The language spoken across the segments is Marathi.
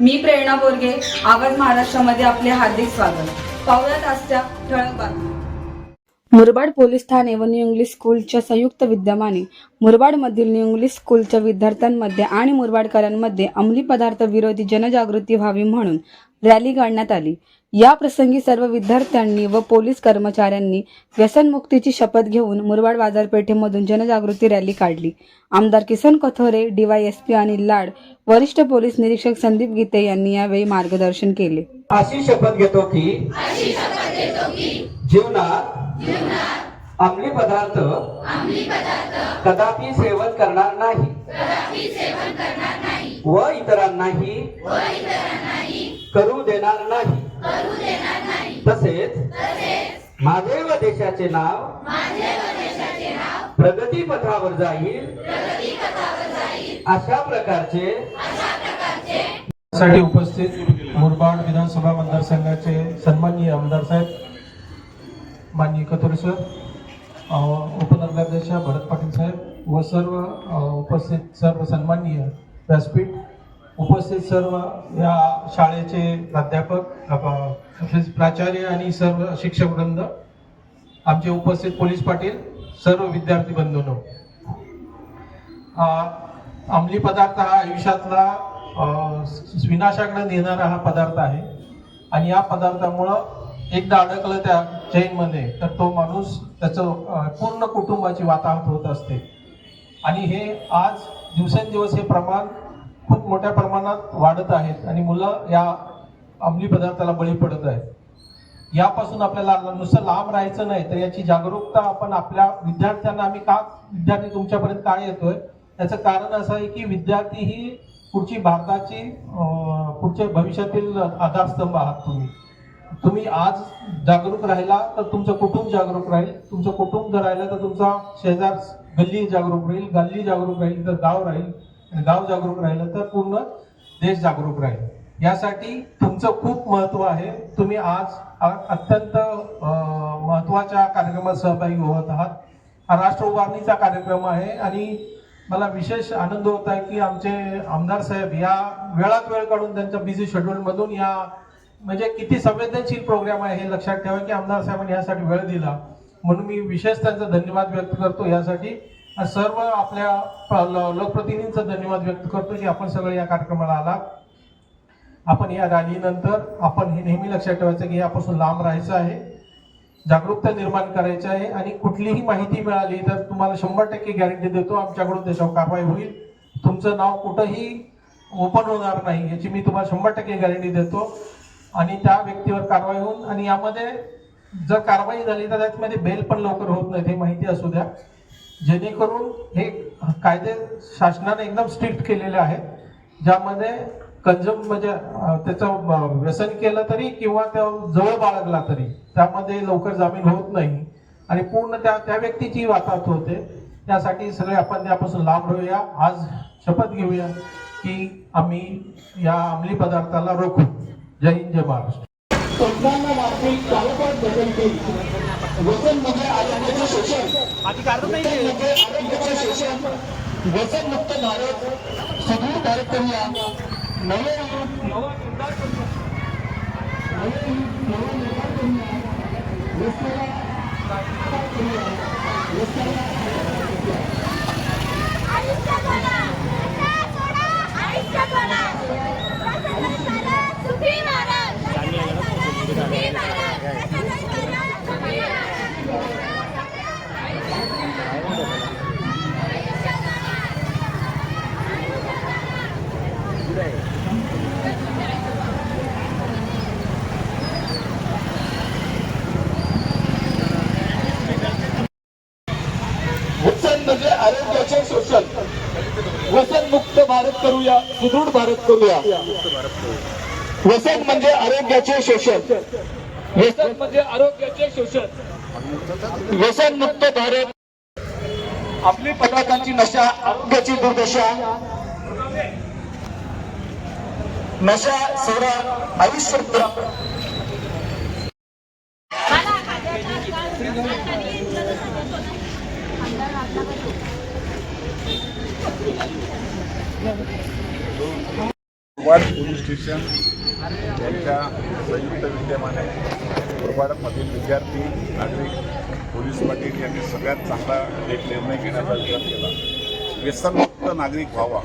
मी प्रेरणा बोरगे आवाज महाराष्ट्रामध्ये आपले हार्दिक स्वागत. पाहुयात आजच्या ठळक बातम्या. मुरबाड पोलीस ठाणे व न्यू इंग्लिश स्कूलच्या संयुक्त विद्यमाने मुरबाडमधील न्यू इंग्लिश स्कूलच्या विद्यार्थ्यांमध्ये आणि मुरबाडकरांमध्ये अंमली पदार्थ विरोधी जनजागृती व्हावी म्हणून रॅली काढण्यात आली. या प्रसंगी सर्व विद्यार्थ्यांनी व पोलीस कर्मचाऱ्यांनी व्यसनमुक्तीची शपथ घेऊन मुरबाड बाजारपेठेमधून जनजागृती रॅली काढली. आमदार किसन कथोरे डीवायएसपी अनिल लाड वरिष्ठ पोलीस निरीक्षक संदीप गीते यांनी यावेळी मार्गदर्शन केले. अशी शपथ घेतो की जीवनात अंमली पदार्थ कदापि सेवन करणार नाही. व इतरांनाही करू देणार नाही. तसेच माझे व देशाचे नाव प्रगती पथावर जाईल अशा प्रकारचे साठी उपस्थित मुरबाड विधानसभा मतदारसंघाचे सन्माननीय आमदार साहेब माननीय कथोरे सर उपनगराध्यक्ष भरत पाटील साहेब व सर्व उपस्थित सर्व सन्माननीय व्यासपीठ उपस्थित सर्व या शाळेचे प्राध्यापक तसेच प्राचार्य आणि सर्व शिक्षक वृंद आमचे उपस्थित पोलीस पाटील सर्व विद्यार्थी बंधूंनो. अंमली पदार्थ हा आयुष्यातला विनाशाकडे नेणारा हा पदार्थ आहे. आणि या पदार्थामुळं एकदा अडकलं त्या चेनमध्ये तर तो माणूस त्याचं पूर्ण कुटुंबाची वाताहत होत असते. आणि हे आज दिवसेंदिवस हे प्रमाण खूप मोठ्या प्रमाणात वाढत आहेत आणि मुलं या अंमली पदार्थाला बळी पडत आहेत. यापासून आपल्याला नुसतं लांब राहायचं नाही तर याची जागरूकता आपण आपल्या विद्यार्थ्यांना आम्ही का विद्यार्थी तुमच्यापर्यंत का येतोय? त्याचं कारण असं आहे की विद्यार्थी ही पुढची भारताची पुढचे पुढच्या भविष्यातील आधारस्तंभ आहात तुम्ही. तुम्ही आज जागरूक राहिला तर तुमचं कुटुंब जागरूक राहील. तुमचं कुटुंब जर राहिलं तर तुमचा शेजार गल्ली जागरूक राहील गल्ली जागरूक राहील तर गाव राहील. गाव जागरूक राहिलं तर पूर्ण देश जागरूक राहील. यासाठी तुमचं खूप महत्त्व आहे. तुम्ही आज अत्यंत महत्त्वाच्या कार्यक्रमात सहभागी होत आहात. हा राष्ट्र उभारणीचा कार्यक्रम आहे आणि मला विशेष आनंद होत आहे की आमचे आमदार साहेब या वेळात वेळ काढून त्यांच्या बिझी शेड्यूल मधून या म्हणजे किती संवेदनशील प्रोग्राम आहे हे लक्षात ठेवा की आमदार साहेबांनी यासाठी वेळ दिला. म्हणून मी विशेष त्यांचा धन्यवाद व्यक्त करतो यासाठी. सर्व आपल्या ल- लोकप्रतिनिधींचा धन्यवाद व्यक्त करतो की आपण सगळे या कार्यक्रमाला आला आपण या रॅलीनंतर आपण हे नेहमी लक्षात ठेवायचं की यापासून लांब राहायचं आहे जागरूकता निर्माण करायची आहे आणि कुठलीही माहिती मिळाली तर तुम्हाला शंभर टक्के गॅरंटी देतो आमच्याकडून त्याच्यावर कारवाई होईल. तुमचं नाव कुठंही ओपन होणार नाही याची मी तुम्हाला शंभर टक्के गॅरंटी देतो. आणि त्या व्यक्तीवर कारवाई होऊन आणि यामध्ये जर कारवाई झाली तर त्याच्यामध्ये बेल पण लवकर होत नाही हे माहिती असू द्या. जेणेकरून हे कायदे शासनाने एकदम स्ट्रिक्ट केलेले आहेत ज्यामध्ये कंझ्युम म्हणजे त्याचं व्यसन केलं तरी किंवा त्या जवळ बाळगला तरी त्यामध्ये लवकर जामीन होत नाही. आणि पूर्ण त्या त्या व्यक्तीची वाताहत होते. त्यासाठी सगळे आपण त्यापासून लांब राहूया. आज शपथ घेऊया की आम्ही या अंमली पदार्थाला रोखू. जय हिंद जय महाराष्ट्र. तंत्रांना वापरून कालपाट बदल केली व्यसन म्हणजे आरोग्याचे म्हणजे आरोग्याचे शोषण. व्यसनमुक्त भारत सुदृढ भारत करूया. नवे नवा निर्धार करूया नवे युग नवा निर्धार करूया व्यसनाला पाठिंबा करूया व्यसनाला पाठिंबा करूया. आयुष्य बघा सोडा आयुष्य बघा सुखी महाराज सुखी महाराज सुखी व्यसन म्हणजे आरोग्याचे शोषण व्यसनमुक्त भारत करूया सुदृढ भारत करूया. व्यसन म्हणजे आरोग्याचे शोषण. व्यसन म्हणजे आरोग्याचे शोषण. व्यसन मुक्त भारत. आपली पदार्थांची नशा आरोग्याची दुर्दशा. नशा सोडा आयुष्य वार्ड पोलीस पोलीस स्टेशन यांच्या संयुक्त विद्यमाने मुरबाडमधील विद्यार्थी नागरिक पोलीस पाटील यांनी सगळ्यात चांगला एक निर्णय घेण्याचा विचार केला. व्यसनमुक्त नागरिक व्हावा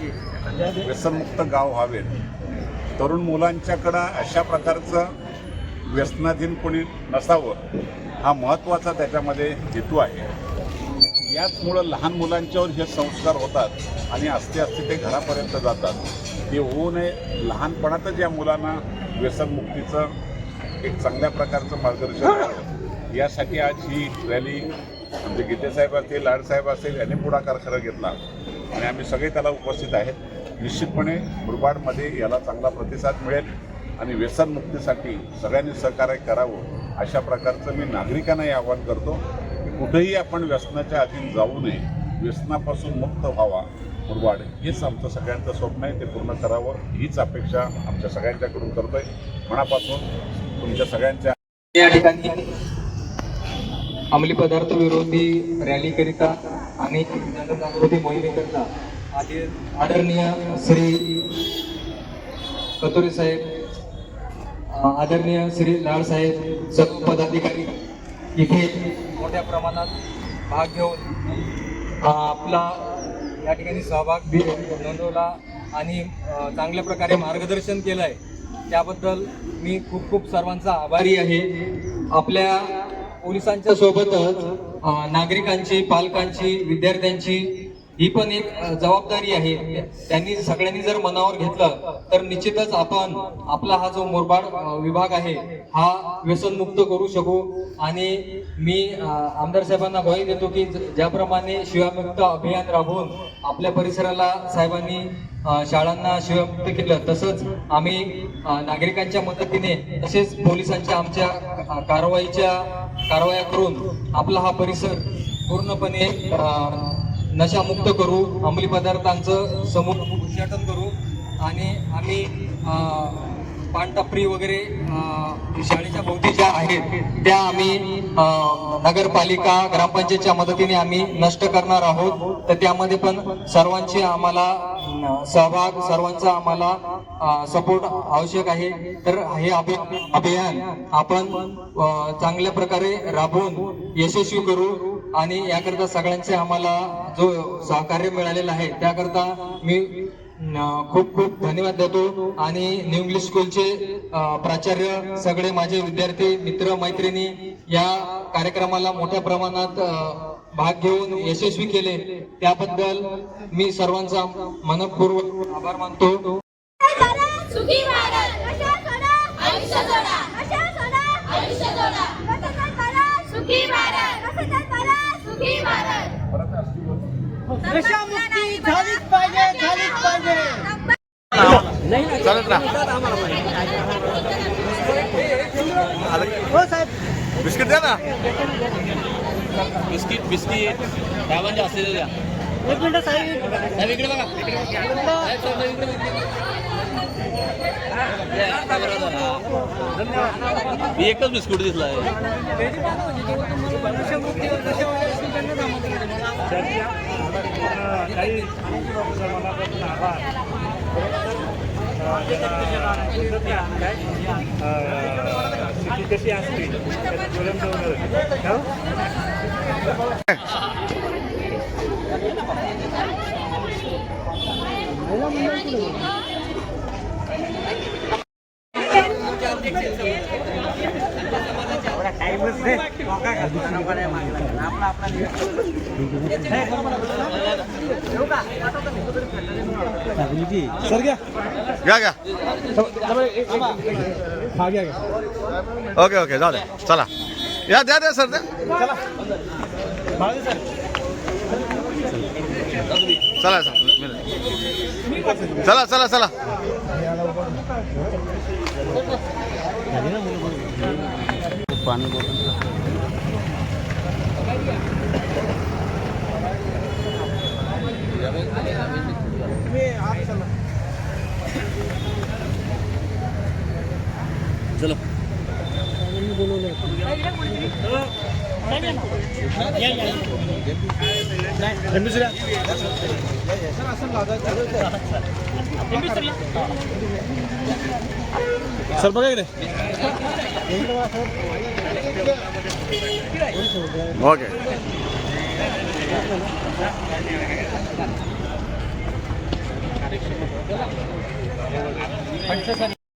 व्यसनमुक्त गाव व्हावेत. तरुण मुलांच्याकडं अशा प्रकारचं व्यसनाधीन कोणी नसावं हा महत्त्वाचा त्याच्यामध्ये हेतू आहे. याचमुळं लहान मुलांच्यावर हे संस्कार होतात आणि असते असते ते घरापर्यंत जातात. ते होऊ नये. लहानपणातच या मुलांना व्यसनमुक्तीचं एक चांगल्या प्रकारचं मार्गदर्शन यासाठी आज ही रॅली म्हणजे गीतेसाहेब असतील लाडसाहेब असतील यांनी पुढाकार खरं घेतला. आणि आम्ही सगळे त्याला उपस्थित आहेत. निश्चितपणे मुरबाडमध्ये याला चांगला प्रतिसाद मिळेल आणि व्यसनमुक्तीसाठी सगळ्यांनी सहकार्य करावं अशा प्रकारचं मी नागरिकांना हे आवाहन करतो. कुठेही आपण व्यसनाच्या अधीन जाऊ नये व्यसनापासून मुक्त व्हावा मुरबाड हेच आमचं सगळ्यांचं स्वप्न आहे ते पूर्ण करावं. हीच अपेक्षा आमच्या सगळ्यांच्याकडून करतोय. मनापासून तुमच्या सगळ्यांच्या या ठिकाणी अंमली पदार्थ विरोधी रॅलीकरिता आणि जनजागृती मोहिमेकरिता आधी आदरणीय श्री कतोरे साहेब आदरणीय श्री लाड साहेब सर्व पदाधिकारी इथे मोठ्या प्रमाणात भाग घेऊन आपला या ठिकाणी सहभाग नोंदवला आणि चांगल्या प्रकारे मार्गदर्शन केलं आहे त्याबद्दल मी खूप खूप सर्वांचा आभारी आहे. आपल्या पोलिसांच्या सोबतच नागरिकांची पालकांची विद्यार्थ्यांची ही पण एक जबाबदारी आहे. त्यांनी सगळ्यांनी जर मनावर घेतलं तर निश्चितच आपण आपला हा जो मुरबाड विभाग आहे हा व्यसनमुक्त करू शकू. आणि मी आमदार साहेबांना ग्वाही देतो की ज- ज्याप्रमाणे शिवामुक्त अभियान राबवून आपल्या परिसराला साहेबांनी शाळांना शिवमुक्त केलं तसंच आम्ही नागरिकांच्या मदतीने तसेच पोलिसांच्या आमच्या कारवाईच्या कारवाया करून आपला हा परिसर पूर्णपणे नशामुक्त करू अंमली पदार्थांचं समूह उच्चाटन करू आणि आम्ही पानटपरी वगैरे शाळेच्या भोवती ज्या आहेत त्या आम्ही नगरपालिका ग्रामपंचायतच्या मदतीने आम्ही नष्ट करणार आहोत. तर त्यामध्ये पण सर्वांची आम्हाला सहभाग सर्वांचा आम्हाला सपोर्ट आवश्यक आहे. तर हे अभियान आपण चांगल्या प्रकारे राबवून यशस्वी करू. आणि याकरता सगळ्यांचे आम्हाला जो सहकार्य मिळालेला आहे त्याकरता मी खूप खूप धन्यवाद देतो. आणि न्यू इंग्लिश स्कूलचे प्राचार्य सगळे माझे विद्यार्थी मित्र मैत्रिणी या कार्यक्रमाला मोठ्या प्रमाणात भाग घेऊन यशस्वी केले. त्याबद्दल मी सर्वांचा मनपूर्वक आभार मानतो सुखी भारत नशा सोडा आयुष्य जोडा नशा सोडा आयुष्य जोडा नशा करा सुखी भारत नशा करा सुखी भारत नशामुक्ती झालीच पाहिजे झालीच पाहिजे बिस्किट द्या ना? Biscuit biscuit. साहेबांचे असलेले द्या एक मिनिट साहेब. इकडे बघा. साहेब, साहेब, इकडे बघा. द्या, त्या बरोबर आहे. मी एकच बिस्कुट दिसला आहे घ्या. घ्या ओके ओके जाऊ द्या चला. या द्या द्या सर द्या. चला. चला चला चला पाणी चलो सर बघा इकडे ओके